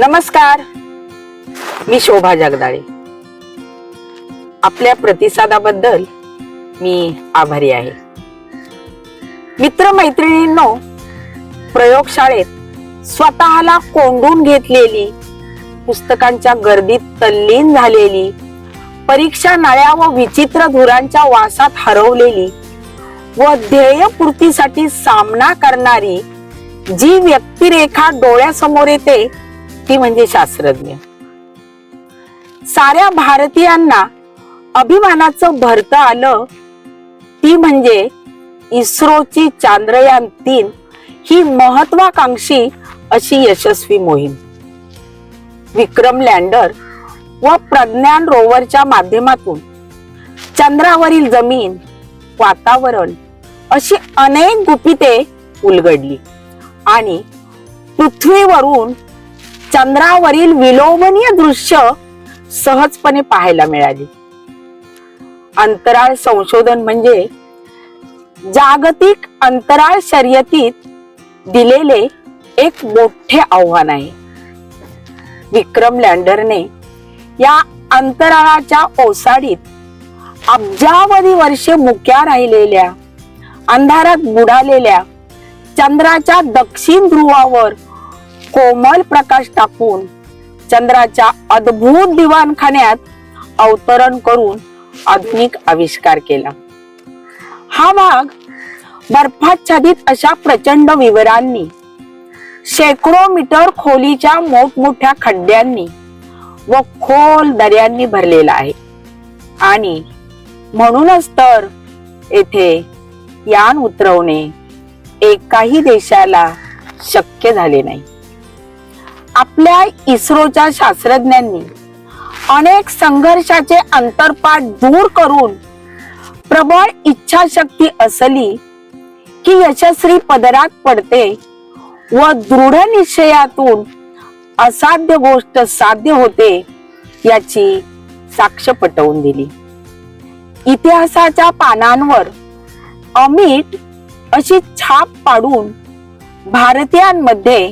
नमस्कार. मी शोभा जगदाळे. आपल्या प्रतिसादाबद्दल मी आभारी आहे. मित्रमैत्रिणींनो प्रयोगशाळेत स्वतःला कोंडून घेतलेली पुस्तकांच्या गर्दीत तल्लीन झालेली परीक्षा नळ्या व विचित्र धुरांच्या वासात हरवलेली व ध्येयपूर्तीसाठी सामना करणारी जी व्यक्तिरेखा डोळ्यासमोर येते ती म्हणजे शास्त्रज्ञ. साऱ्या भारतीयांना अभिमानाचं भरत आलं ती म्हणजे इस्रोची चांद्रयान तीन ही महत्वाकांक्षी अशी यशस्वी मोहीम. विक्रम लँडर व प्रज्ञान रोवरच्या माध्यमातून चंद्रावरील जमीन वातावरण अशी अनेक गुपिते उलगडली आणि पृथ्वीवरून चंद्रावरील विलोभनीय दृश्य सहजपणे पाहायला मिळाली. अंतराळ संशोधन म्हणजे जागतिक अंतराळ शर्यतीत दिलेले एक मोठे आव्हान आहे. विक्रम लँडरने या अंतराळाच्या ओसाडीत अब्जावधी वर्षे मुक्या राहिलेल्या अंधारात बुडालेल्या चंद्राच्या दक्षिण ध्रुवावर कोमल प्रकाश टाकून चंद्राच्या अद्भुत दिवाणखान्यात अवतरण करून आधुनिक आविष्कार केला. हा भाग बर्फाच्छादित अशा प्रचंड विवरांनी शेकडो मीटर खोलीच्या मोठमोठ्या खड्ड्यांनी व खोल दर्यांनी भरलेला आहे. आणि म्हणूनच तर येथे यान उतरवणे एकाही देशाला शक्य झाले नाही. आपल्या इस्रोच्या शास्त्रज्ञांनी अनेक संघर्षाचे अंतरपाठ दूर करून प्रबळ इच्छाशक्ती असली की यशस्वी पदरात पडते व दृढ निश्चयातून असाध्य गोष्ट साध्य होते याची साक्ष पटवून दिली. इतिहासाच्या पानांवर अमीट अशी छाप पाडून भारतीयांमध्ये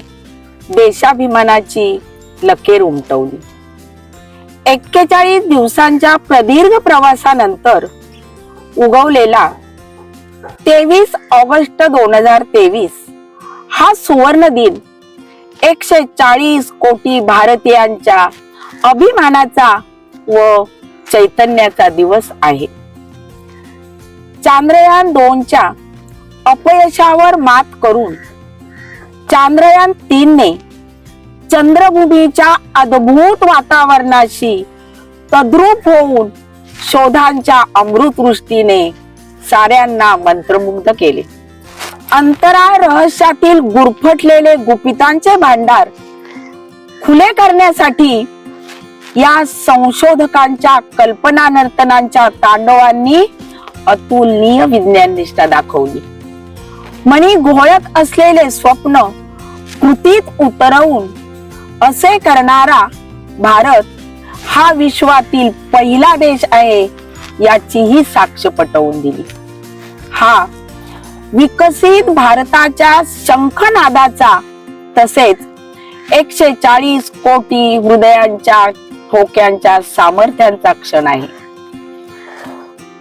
देशाभिमानाची लकेर उमटवली. एक्केचाळीस दिवसांच्या प्रदीर्घ प्रवासानंतर उगवलेला तेवीस ऑगस्ट दोन हजार तेवीस हा सुवर्ण दिन एकशे चाळीस कोटी भारतीयांच्या अभिमानाचा व चैतन्याचा दिवस आहे. चांद्रयान दोनच्या अपयशावर मात करून चांद्रयान तीनने चंद्रभूमीच्या अद्भुत वातावरणाशी तद्रूप होऊन शोधांच्या अमृतवृष्टीने साऱ्यांना मंत्रमुग्ध केले. अंतराळ रहस्यातील गुरफटलेले गुपितांचे भांडार खुले करण्यासाठी या संशोधकांच्या कल्पना नर्तनांच्या तांडवांनी अतुलनीय विज्ञान निष्ठा दाखवली. मनी घोळत असलेले स्वप्न कृतीत उतरवून असे करणारा भारत हा विश्वातील पहिला देश आहे याचीही साक्ष पटवून दिली. हा विकसित भारताच्या शंखनादाचा तसेच एकशे चाळीस कोटी हृदयांच्या ठोक्यांच्या सामर्थ्यांचा क्षण आहे.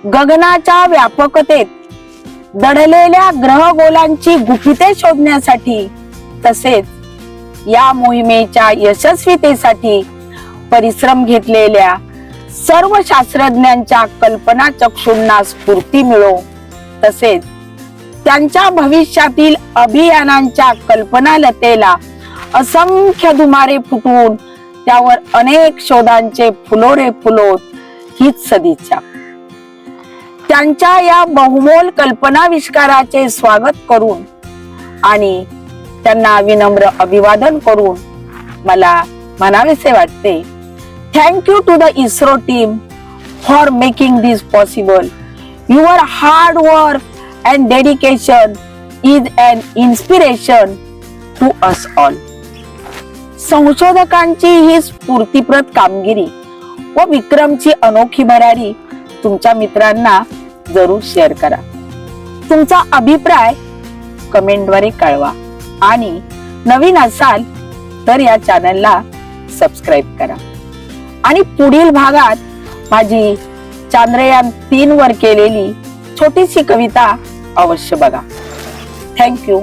गगनाच्या व्यापकतेत दडलेल्या ग्रहगोलांची गुपिते शोधण्यासाठी तसेच या मोहिमेच्या यशस्वीतेसाठी परिश्रम घेतलेल्या सर्व शास्त्रज्ञांच्या कल्पना चक्षुंना स्फूर्ती मिळो. तसेच त्यांच्या भविष्यातील अभियानांच्या कल्पनालतेला असंख्य दुमारे फुटवून त्यावर अनेक शोधांचे फुलोरे फुलोत हीच सदिच्छा. त्यांच्या या बहुमोल कल्पनाविष्काराचे स्वागत करून आणि त्यांना विनम्र अभिवादन करून मला म्हणावेसे वाटते. Thank you to the ISRO team for making this possible your hard work and dedication is an inspiration to us all संशोधकांची ही स्फूर्तीप्रद कामगिरी व विक्रमची अनोखी भरारी तुमच्या मित्रांना जरूर शेअर करा. तुमचा अभिप्राय कमेंटद्वारे कळवा आणि नवीन असाल तर या चॅनलला सबस्क्राईब करा. आणि पुढील भागात माझी चांद्रयान तीन वर केलेली छोटीशी कविता अवश्य बघा. थँक्यू